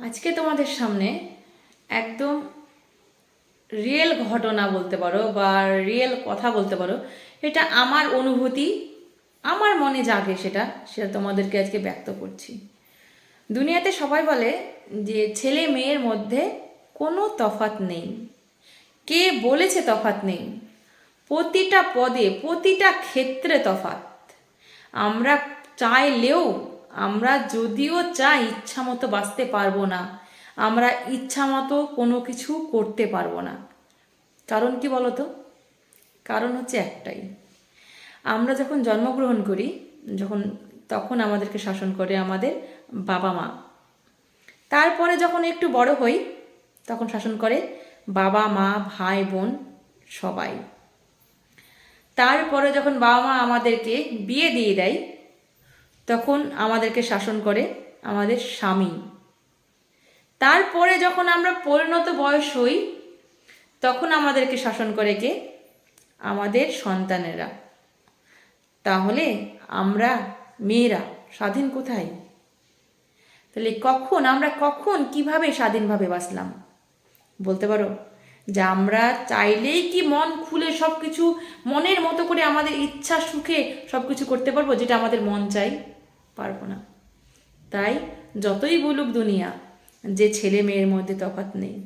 আজকে তোমাদের সামনে একদম রিয়েল ঘটনা বলতে পারো বা রিয়েল কথা বলতে পারো। এটা আমার অনুভূতি, আমার মনে জাগে সেটা সেটা তোমাদেরকে আজকে ব্যক্ত করছি। দুনিয়াতে সবাই বলে যে ছেলে মেয়ের মধ্যে কোনো তফাত নেই। কে বলেছে তফাত নেই? প্রতিটা পদে, প্রতিটা ক্ষেত্রে তফাত আমরা চাইলেও আমরা যদিও চাই ইচ্ছা মতো বাঁচতে পারব না, আমরা ইচ্ছা মতো কোনো কিছু করতে পারব না। কারণ কি বলতো? কারণ হচ্ছে একটাই। আমরা যখন জন্মগ্রহণ করি, যখন, তখন আমাদেরকে শাসন করে আমাদের বাবা মা। তারপরে যখন একটু বড় হই, তখন শাসন করে বাবা মা, ভাই, বোন সবাই। তারপরে যখন বাবা মা আমাদেরকে বিয়ে দিয়ে দেয় তখন আমাদেরকে শাসন করে আমাদের স্বামী। তারপরে যখন আমরা পরিণত বয়স হই, তখন আমাদেরকে শাসন করে কে? আমাদের সন্তানেরা। তাহলে আমরা মেয়েরা স্বাধীন কোথায়? তাহলে কখন, আমরা কখন কীভাবে স্বাধীনভাবে বাঁচলাম? বলতে পারো, যে আমরা চাইলেই কি মন খুলে সব কিছু মনের মতো করে আমাদের ইচ্ছা, সুখে সব কিছু করতে পারব, যেটা আমাদের মন চাই? পারব না। তাই যতই বলুক দুনিয়া, যে ছেলে মেয়ের মধ্যে তফাৎ নেই,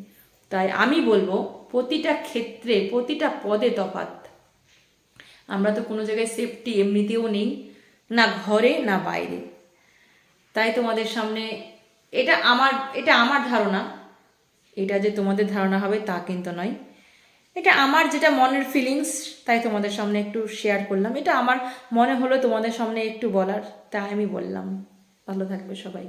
তাই আমি বলব প্রতিটা ক্ষেত্রে, প্রতিটা পদে তফাৎ। আমরা তো কোনো জায়গায় সেফটি এমনিতেও নেই, না ঘরে, না বাইরে। তাই তোমাদের সামনে এটা আমার এটা আমার ধারণা। এটা যে তোমাদের ধারণা হবে তা কিন্তু নয়। এটা আমার যেটা মনের ফিলিংস তাই তোমাদের সামনে একটু শেয়ার করলাম। এটা আমার মনে হলো তোমাদের সামনে একটু বলার, তাই আমি বললাম। ভালো থাকবে সবাই।